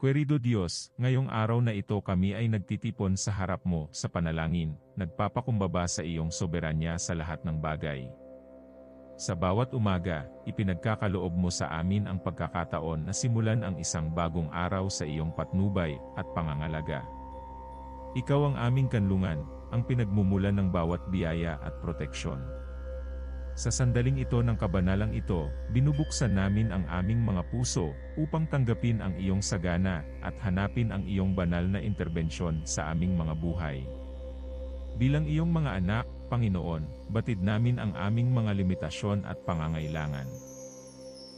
Querido Diyos, ngayong araw na ito kami ay nagtitipon sa harap mo sa panalangin, nagpapakumbaba sa iyong soberanya sa lahat ng bagay. Sa bawat umaga, ipinagkakaloob mo sa amin ang pagkakataon na simulan ang isang bagong araw sa iyong patnubay at pangangalaga. Ikaw ang aming kanlungan, ang pinagmumulan ng bawat biyaya at proteksyon. Sa sandaling ito ng kabanalang ito, binubuksan namin ang aming mga puso upang tanggapin ang iyong sagana at hanapin ang iyong banal na interbensyon sa aming mga buhay. Bilang iyong mga anak, Panginoon, batid namin ang aming mga limitasyon at pangangailangan.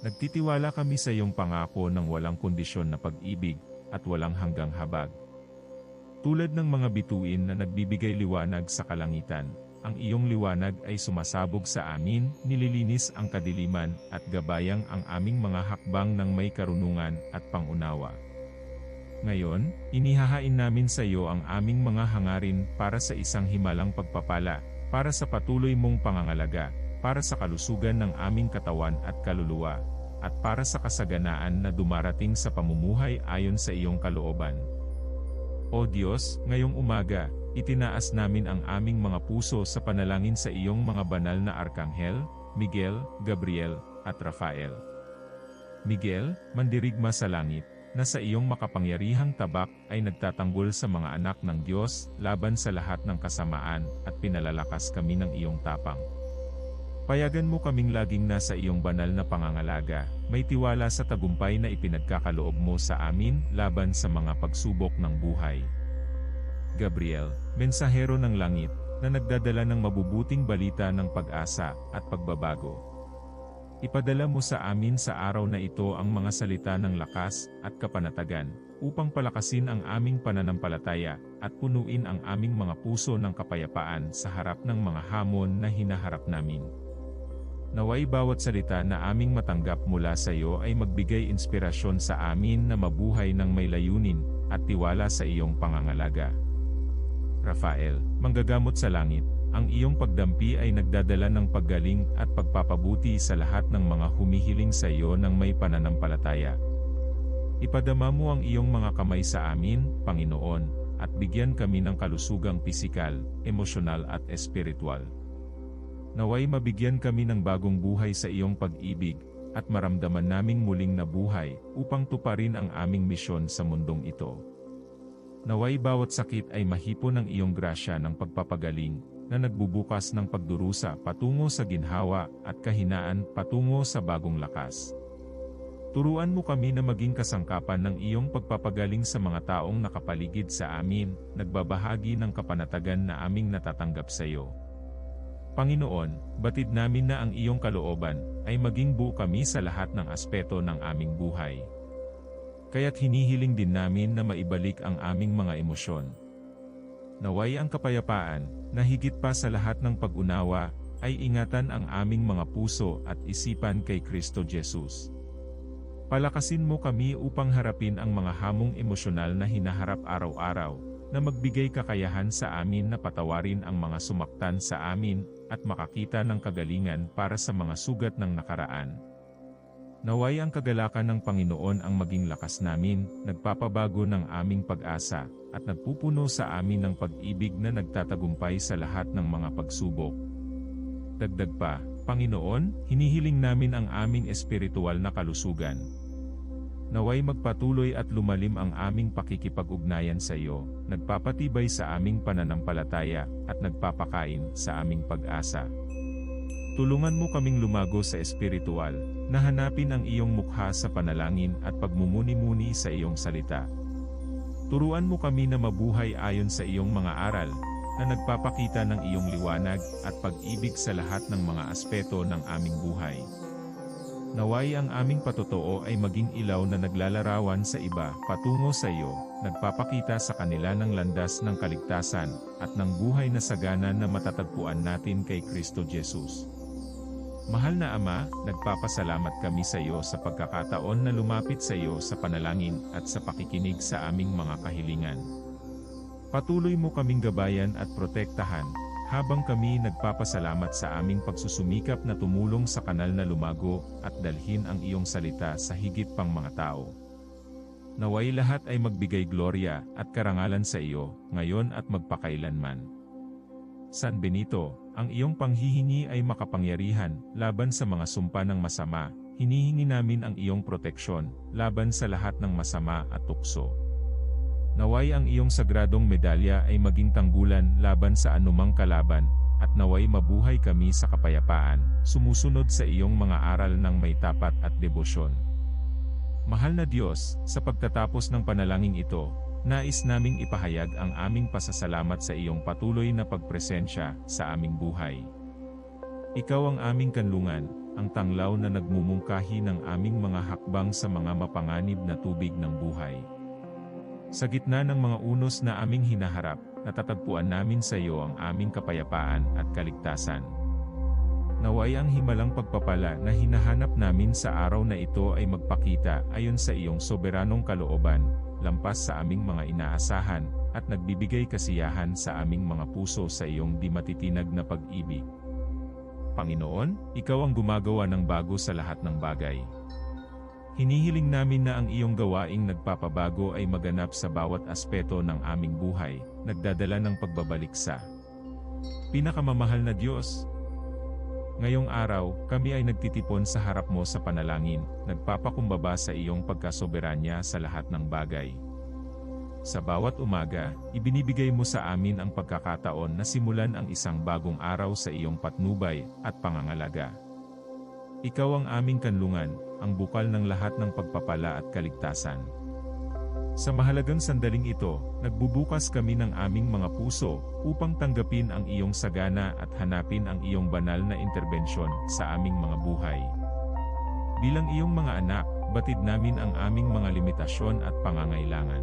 Nagtitiwala kami sa iyong pangako ng walang kondisyon na pag-ibig at walang hanggang habag. Tulad ng mga bituin na nagbibigay liwanag sa kalangitan, ang iyong liwanag ay sumasabog sa amin, nililinis ang kadiliman, at gabayang ang aming mga hakbang ng may karunungan at pangunawa. Ngayon, inihahain namin sa iyo ang aming mga hangarin para sa isang himalang pagpapala, para sa patuloy mong pangangalaga, para sa kalusugan ng aming katawan at kaluluwa, at para sa kasaganaan na dumarating sa pamumuhay ayon sa iyong kalooban. O Diyos, ngayong umaga, itinaas namin ang aming mga puso sa panalangin sa iyong mga banal na Arkanghel, Miguel, Gabriel, at Rafael. Miguel, mandirigma sa langit, na sa iyong makapangyarihang tabak ay nagtatanggol sa mga anak ng Diyos laban sa lahat ng kasamaan at pinalalakas kami ng iyong tapang. Payagan mo kaming laging nasa iyong banal na pangangalaga, may tiwala sa tagumpay na ipinagkakaloob mo sa amin laban sa mga pagsubok ng buhay. Gabriel, mensahero ng langit, na nagdadala ng mabubuting balita ng pag-asa at pagbabago. Ipadala mo sa amin sa araw na ito ang mga salita ng lakas at kapanatagan, upang palakasin ang aming pananampalataya at punuin ang aming mga puso ng kapayapaan sa harap ng mga hamon na hinaharap namin. Naway bawat salita na aming matanggap mula sa iyo ay magbigay inspirasyon sa amin na mabuhay ng may layunin at tiwala sa iyong pangangalaga. Rafael, manggagamot sa langit, ang iyong pagdampi ay nagdadala ng paggaling at pagpapabuti sa lahat ng mga humihiling sa iyo ng may pananampalataya. Ipadama mo ang iyong mga kamay sa amin, Panginoon, at bigyan kami ng kalusugang pisikal, emosyonal at espiritual. Naway mabigyan kami ng bagong buhay sa iyong pag-ibig, at maramdaman naming muling nabuhay, upang tuparin ang aming misyon sa mundong ito. Naway bawat sakit ay mahipo ng iyong grasya ng pagpapagaling, na nagbubukas ng pagdurusa patungo sa ginhawa at kahinaan patungo sa bagong lakas. Turuan mo kami na maging kasangkapan ng iyong pagpapagaling sa mga taong nakapaligid sa amin, nagbabahagi ng kapanatagan na aming natatanggap sa iyo. Panginoon, batid namin na ang iyong kalooban ay maging buo kami sa lahat ng aspeto ng aming buhay. Kaya't hinihiling din namin na maibalik ang aming mga emosyon, Naway ang kapayapaan, na higit pa sa lahat ng pag-unawa, ay ingatan ang aming mga puso at isipan kay Kristo Jesus. Palakasin mo kami upang harapin ang mga hamong emosyonal na hinaharap araw-araw, na magbigay kakayahan sa amin na patawarin ang mga sumaktan sa amin, at makakita ng kagalingan para sa mga sugat ng nakaraan. Naway ang kagalakan ng Panginoon ang maging lakas namin, nagpapabago ng aming pag-asa, at nagpupuno sa amin ng pag-ibig na nagtatagumpay sa lahat ng mga pagsubok. Dagdag pa, Panginoon, hinihiling namin ang aming espiritual na kalusugan. Naway magpatuloy at lumalim ang aming pakikipag-ugnayan sa iyo, nagpapatibay sa aming pananampalataya, at nagpapakain sa aming pag-asa. Tulungan mo kaming lumago sa espiritual, na hanapin ang iyong mukha sa panalangin at pagmumuni-muni sa iyong salita. Turuan mo kami na mabuhay ayon sa iyong mga aral, na nagpapakita ng iyong liwanag at pag-ibig sa lahat ng mga aspeto ng aming buhay. Naway ang aming patotoo ay maging ilaw na naglalarawan sa iba patungo sa iyo, nagpapakita sa kanila ng landas ng kaligtasan at ng buhay na sagana na matatagpuan natin kay Kristo Jesus. Mahal na Ama, nagpapasalamat kami sa iyo sa pagkakataon na lumapit sa iyo sa panalangin at sa pakikinig sa aming mga kahilingan. Patuloy mo kaming gabayan at protektahan, habang kami nagpapasalamat sa aming pagsusumikap na tumulong sa kanal na lumago at dalhin ang iyong salita sa higit pang mga tao. Naway lahat ay magbigay gloria at karangalan sa iyo, ngayon at magpakailanman. San Benito, ang iyong panghihingi ay makapangyarihan, laban sa mga sumpa ng masama, hinihingi namin ang iyong proteksyon, laban sa lahat ng masama at tukso. Naway ang iyong sagradong medalya ay maging tanggulan laban sa anumang kalaban, at naway mabuhay kami sa kapayapaan, sumusunod sa iyong mga aral ng may tapat at debosyon. Mahal na Diyos, sa pagtatapos ng panalangin ito, nais naming ipahayag ang aming pasasalamat sa iyong patuloy na pagpresensya sa aming buhay. Ikaw ang aming kanlungan, ang tanglaw na nagmumungkahi ng aming mga hakbang sa mga mapanganib na tubig ng buhay. Sa gitna ng mga unos na aming hinaharap, natatagpuan namin sa iyo ang aming kapayapaan at kaligtasan. Naway ang himalang pagpapala na hinahanap namin sa araw na ito ay magpakita ayon sa iyong soberanong kalooban, lampas sa aming mga inaasahan, at nagbibigay kasiyahan sa aming mga puso sa iyong di matitinag na pag-ibig. Panginoon, Ikaw ang gumagawa ng bago sa lahat ng bagay. Hinihiling namin na ang iyong gawaing nagpapabago ay maganap sa bawat aspeto ng aming buhay, nagdadala ng pagbabalik sa pinakamamahal na Diyos. Ngayong araw, kami ay nagtitipon sa harap mo sa panalangin, nagpapakumbaba sa iyong pagkasoberanya sa lahat ng bagay. Sa bawat umaga, ibinibigay mo sa amin ang pagkakataon na simulan ang isang bagong araw sa iyong patnubay at pangangalaga. Ikaw ang aming kanlungan, ang bukal ng lahat ng pagpapala at kaligtasan. Sa mahalagang sandaling ito, nagbubukas kami ng aming mga puso upang tanggapin ang iyong sagana at hanapin ang iyong banal na interbensyon sa aming mga buhay. Bilang iyong mga anak, batid namin ang aming mga limitasyon at pangangailangan.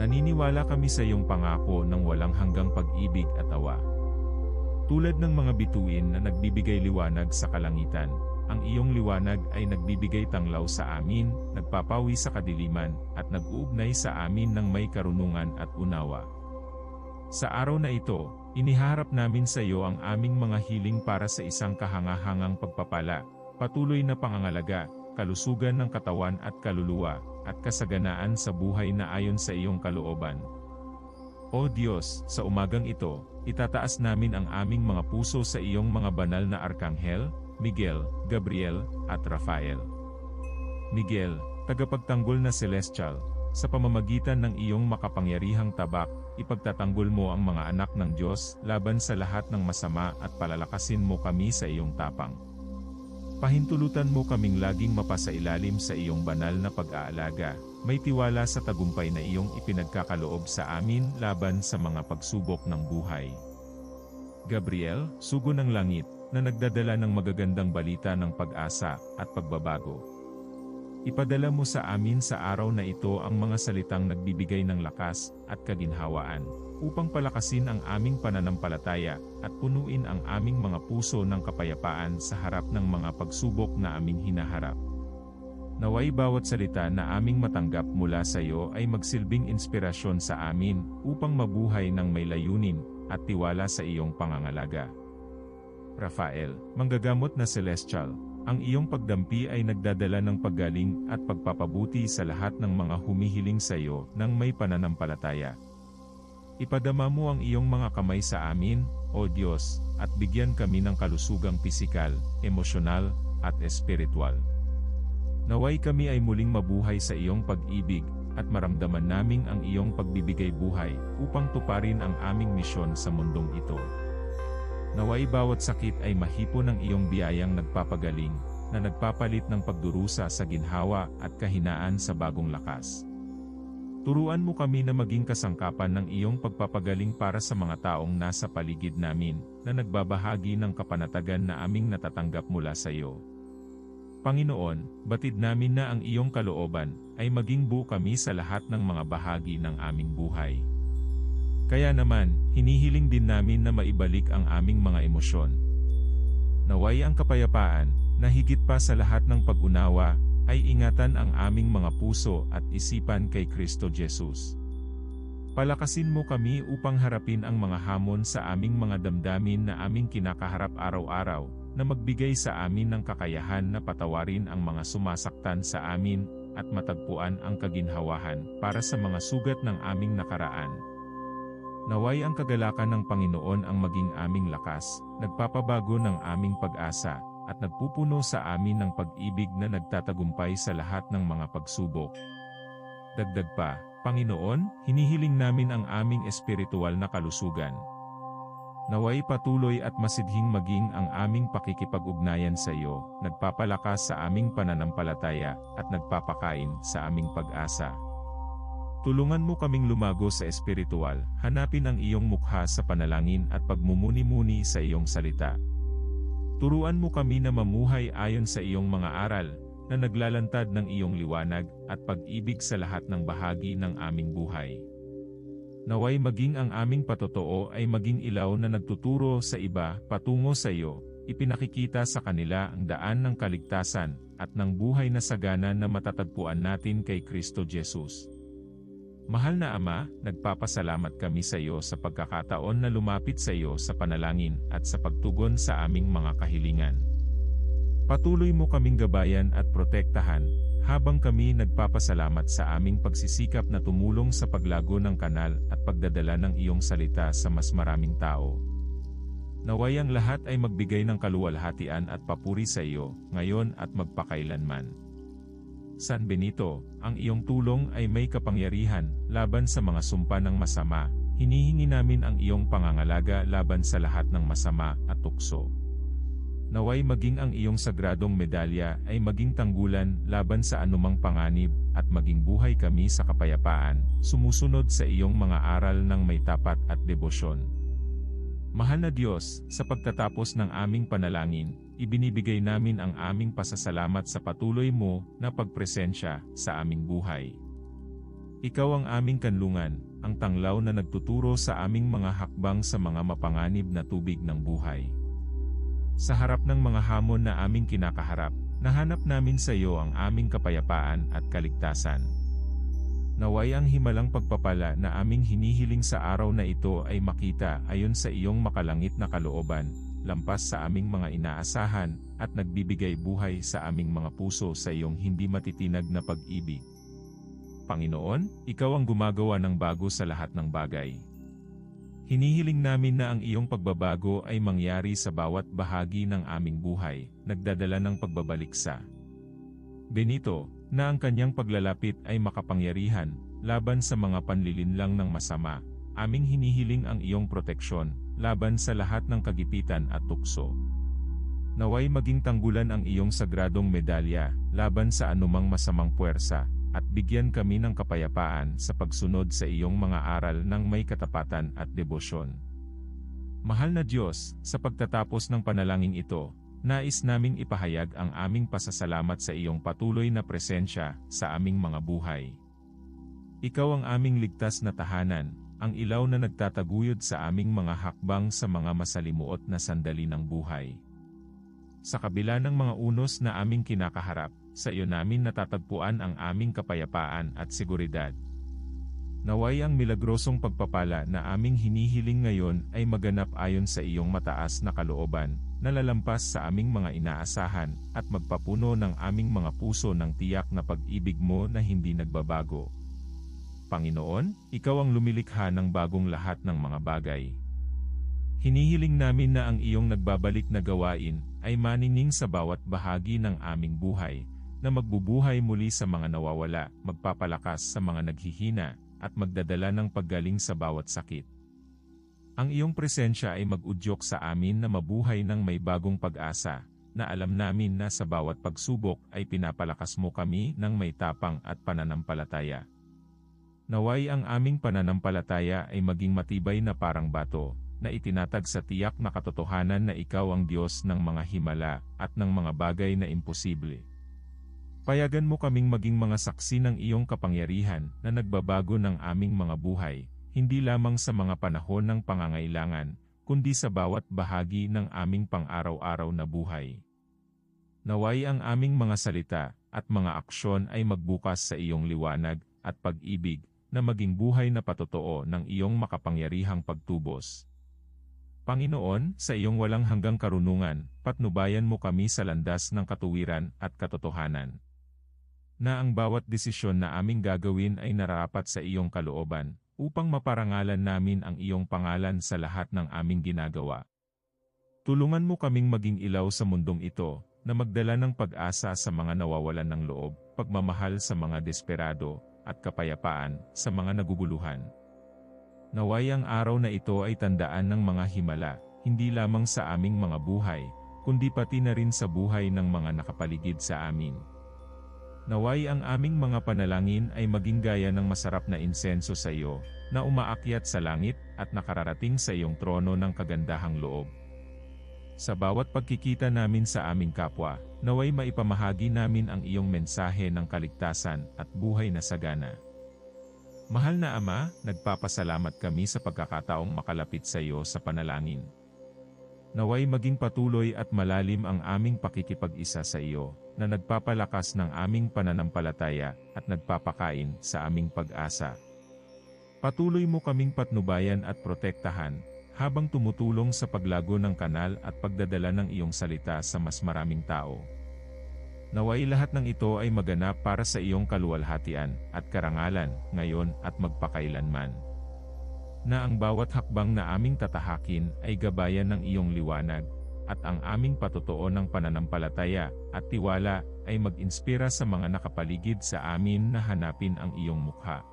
Naniniwala kami sa iyong pangako ng walang hanggang pag-ibig at awa. Tulad ng mga bituin na nagbibigay liwanag sa kalangitan, ang iyong liwanag ay nagbibigay tanglaw sa amin, nagpapawi sa kadiliman, at nag-uugnay sa amin ng may karunungan at unawa. Sa araw na ito, iniharap namin sa iyo ang aming mga hiling para sa isang kahangahangang pagpapala, patuloy na pangangalaga, kalusugan ng katawan at kaluluwa, at kasaganaan sa buhay na ayon sa iyong kalooban. O Diyos, sa umagang ito, itataas namin ang aming mga puso sa iyong mga banal na arkanghel, Miguel, Gabriel, at Rafael. Miguel, tagapagtanggol na celestial, sa pamamagitan ng iyong makapangyarihang tabak, ipagtatanggol mo ang mga anak ng Diyos laban sa lahat ng masama at palalakasin mo kami sa iyong tapang. Pahintulutan mo kaming laging mapasailalim sa iyong banal na pag-aalaga, may tiwala sa tagumpay na iyong ipinagkakaloob sa amin laban sa mga pagsubok ng buhay. Gabriel, sugo ng langit, na nagdadala ng magagandang balita ng pag-asa at pagbabago. Ipadala mo sa amin sa araw na ito ang mga salitang nagbibigay ng lakas at kaginhawaan, upang palakasin ang aming pananampalataya at punuin ang aming mga puso ng kapayapaan sa harap ng mga pagsubok na aming hinaharap. Naway bawat salita na aming matanggap mula sa iyo ay magsilbing inspirasyon sa amin upang mabuhay ng may layunin at tiwala sa iyong pangangalaga. Rafael, manggagamot na celestial, ang iyong pagdampi ay nagdadala ng paggaling at pagpapabuti sa lahat ng mga humihiling sa iyo ng may pananampalataya. Ipadama mo ang iyong mga kamay sa amin, O Diyos, at bigyan kami ng kalusugang pisikal, emosyonal, at espiritual. Naway kami ay muling mabuhay sa iyong pag-ibig, at maramdaman naming ang iyong pagbibigay buhay, upang tuparin ang aming misyon sa mundong ito. Naway bawat sakit ay mahipo ng iyong biyayang nagpapagaling, na nagpapalit ng pagdurusa sa ginhawa at kahinaan sa bagong lakas. Turuan mo kami na maging kasangkapan ng iyong pagpapagaling para sa mga taong nasa paligid namin, na nagbabahagi ng kapanatagan na aming natatanggap mula sa iyo. Panginoon, batid namin na ang iyong kalooban ay maging buo kami sa lahat ng mga bahagi ng aming buhay. Kaya naman, hinihiling din namin na maibalik ang aming mga emosyon. Naway ang kapayapaan, na higit pa sa lahat ng pag-unawa, ay ingatan ang aming mga puso at isipan kay Kristo Jesus. Palakasin mo kami upang harapin ang mga hamon sa aming mga damdamin na aming kinakaharap araw-araw, na magbigay sa amin ng kakayahan na patawarin ang mga sumasaktan sa amin, at matagpuan ang kaginhawahan para sa mga sugat ng aming nakaraan. Naway ang kagalakan ng Panginoon ang maging aming lakas, nagpapabago ng aming pag-asa, at nagpupuno sa amin ng pag-ibig na nagtatagumpay sa lahat ng mga pagsubok. Dagdag pa, Panginoon, hinihiling namin ang aming espiritual na kalusugan. Naway patuloy at masidhing maging ang aming pakikipag-ugnayan sa iyo, nagpapalakas sa aming pananampalataya, at nagpapakain sa aming pag-asa. Tulungan mo kaming lumago sa espiritual, hanapin ang iyong mukha sa panalangin at pagmumuni-muni sa iyong salita. Turuan mo kami na mamuhay ayon sa iyong mga aral, na naglalantad ng iyong liwanag at pag-ibig sa lahat ng bahagi ng aming buhay. Naway maging ang aming patotoo ay maging ilaw na nagtuturo sa iba patungo sa iyo, ipinakikita sa kanila ang daan ng kaligtasan at ng buhay na sagana na matatagpuan natin kay Kristo Jesus. Mahal na Ama, nagpapasalamat kami sa iyo sa pagkakataon na lumapit sa iyo sa panalangin at sa pagtugon sa aming mga kahilingan. Patuloy mo kaming gabayan at protektahan, habang kami nagpapasalamat sa aming pagsisikap na tumulong sa paglago ng kanal at pagdadala ng iyong salita sa mas maraming tao. Naway ang lahat ay magbigay ng kaluwalhatian at papuri sa iyo, ngayon at magpakailanman. San Benito, ang iyong tulong ay may kapangyarihan laban sa mga sumpa ng masama, hinihingi namin ang iyong pangangalaga laban sa lahat ng masama at tukso. Naway maging ang iyong sagradong medalya ay maging tanggulan laban sa anumang panganib at maging buhay kami sa kapayapaan, sumusunod sa iyong mga aral ng may tapat at debosyon. Mahal na Diyos, sa pagtatapos ng aming panalangin, ibinibigay namin ang aming pasasalamat sa patuloy mo na pagpresensya sa aming buhay. Ikaw ang aming kanlungan, ang tanglaw na nagtuturo sa aming mga hakbang sa mga mapanganib na tubig ng buhay. Sa harap ng mga hamon na aming kinakaharap, nahanap namin sa iyo ang aming kapayapaan at kaligtasan. Naway ang himalang pagpapala na aming hinihiling sa araw na ito ay makita ayon sa iyong makalangit na kalooban, lampas sa aming mga inaasahan, at nagbibigay buhay sa aming mga puso sa iyong hindi matitinag na pag-ibig. Panginoon, Ikaw ang gumagawa ng bago sa lahat ng bagay. Hinihiling namin na ang iyong pagbabago ay mangyari sa bawat bahagi ng aming buhay, nagdadala ng pagbabalik sa Benito, na ang kanyang paglalapit ay makapangyarihan, laban sa mga panlilinlang ng masama, aming hinihiling ang iyong proteksyon, laban sa lahat ng kagipitan at tukso. Naway maging tanggulan ang iyong sagradong medalya, laban sa anumang masamang puwersa, at bigyan kami ng kapayapaan sa pagsunod sa iyong mga aral ng may katapatan at debosyon. Mahal na Diyos, sa pagtatapos ng panalangin ito, nais naming ipahayag ang aming pasasalamat sa iyong patuloy na presensya sa aming mga buhay. Ikaw ang aming ligtas na tahanan, ang ilaw na nagtataguyod sa aming mga hakbang sa mga masalimuot na sandali ng buhay. Sa kabila ng mga unos na aming kinakaharap, sa iyo namin natatagpuan ang aming kapayapaan at seguridad. Naway ang milagrosong pagpapala na aming hinihiling ngayon ay maganap ayon sa iyong mataas na kalooban, nalalampas sa aming mga inaasahan, at magpapuno ng aming mga puso ng tiyak na pag-ibig mo na hindi nagbabago. Panginoon, Ikaw ang lumilikha ng bagong lahat ng mga bagay. Hinihiling namin na ang iyong nagbabalik na gawain ay manining sa bawat bahagi ng aming buhay, na magbubuhay muli sa mga nawawala, magpapalakas sa mga naghihina, at magdadala ng paggaling sa bawat sakit. Ang iyong presensya ay mag-udyok sa amin na mabuhay ng may bagong pag-asa, na alam namin na sa bawat pagsubok ay pinapalakas mo kami ng may tapang at pananampalataya. Naway ang aming pananampalataya ay maging matibay na parang bato, na itinatag sa tiyak na katotohanan na ikaw ang Diyos ng mga himala at ng mga bagay na imposible. Payagan mo kaming maging mga saksi ng iyong kapangyarihan na nagbabago ng aming mga buhay, hindi lamang sa mga panahon ng pangangailangan, kundi sa bawat bahagi ng aming pang-araw-araw na buhay. Naway ang aming mga salita at mga aksyon ay magbukas sa iyong liwanag at pag-ibig na maging buhay na patotoo ng iyong makapangyarihang pagtubos. Panginoon, sa iyong walang hanggang karunungan, patnubayan mo kami sa landas ng katuwiran at katotohanan. na ang bawat desisyon na aming gagawin ay narapat sa iyong kalooban, upang maparangalan namin ang iyong pangalan sa lahat ng aming ginagawa. Tulungan mo kaming maging ilaw sa mundong ito, na magdala ng pag-asa sa mga nawawalan ng loob, pagmamahal sa mga desperado, at kapayapaan sa mga naguguluhan. Naway ang araw na ito ay tandaan ng mga himala, hindi lamang sa aming mga buhay, kundi pati na rin sa buhay ng mga nakapaligid sa amin. Naway ang aming mga panalangin ay maging gaya ng masarap na insenso sa iyo, na umaakyat sa langit at nakararating sa iyong trono ng kagandahang loob. Sa bawat pagkikita namin sa aming kapwa, naway maipamahagi namin ang iyong mensahe ng kaligtasan at buhay na sagana. Mahal na Ama, nagpapasalamat kami sa pagkakataong makalapit sa iyo sa panalangin. Naway maging patuloy at malalim ang aming pakikipag-isa sa iyo, na nagpapalakas ng aming pananampalataya at nagpapakain sa aming pag-asa. Patuloy mo kaming patnubayan at protektahan, habang tumutulong sa paglago ng kanal at pagdadala ng iyong salita sa mas maraming tao. Naway lahat ng ito ay maganap para sa iyong kaluwalhatian at karangalan ngayon at magpakailanman. Na ang bawat hakbang na aming tatahakin ay gabayan ng iyong liwanag, at ang aming patotoo ng pananampalataya at tiwala ay mag-inspira sa mga nakapaligid sa amin na hanapin ang iyong mukha.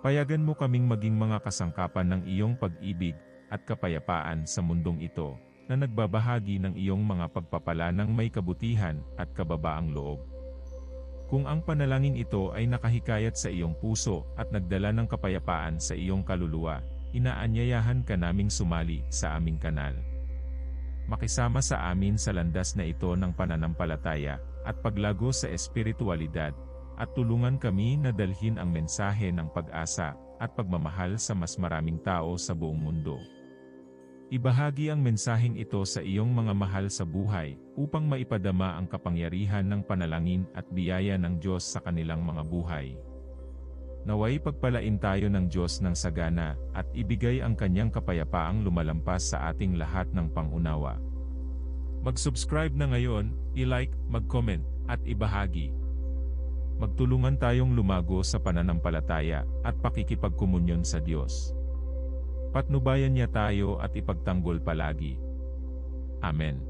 Payagan mo kaming maging mga kasangkapan ng iyong pag-ibig at kapayapaan sa mundong ito, na nagbabahagi ng iyong mga pagpapala ng may kabutihan at kababaang loob. Kung ang panalangin ito ay nakahikayat sa iyong puso at nagdala ng kapayapaan sa iyong kaluluwa, inaanyayahan ka naming sumali sa aming kanal. Makisama sa amin sa landas na ito ng pananampalataya at paglago sa espiritualidad, at tulungan kami na dalhin ang mensahe ng pag-asa at pagmamahal sa mas maraming tao sa buong mundo. Ibahagi ang mensaheng ito sa iyong mga mahal sa buhay, upang maipadama ang kapangyarihan ng panalangin at biyaya ng Diyos sa kanilang mga buhay. Naway pagpalain tayo ng Diyos ng sagana, at ibigay ang kanyang kapayapaang lumalampas sa ating lahat ng pangunawa. Mag-subscribe na ngayon, i-like, mag-comment, at ibahagi. Magtulungan tayong lumago sa pananampalataya at pakikipagkomunyon sa Diyos. Patnubayan niya tayo at ipagtanggol palagi. Amen.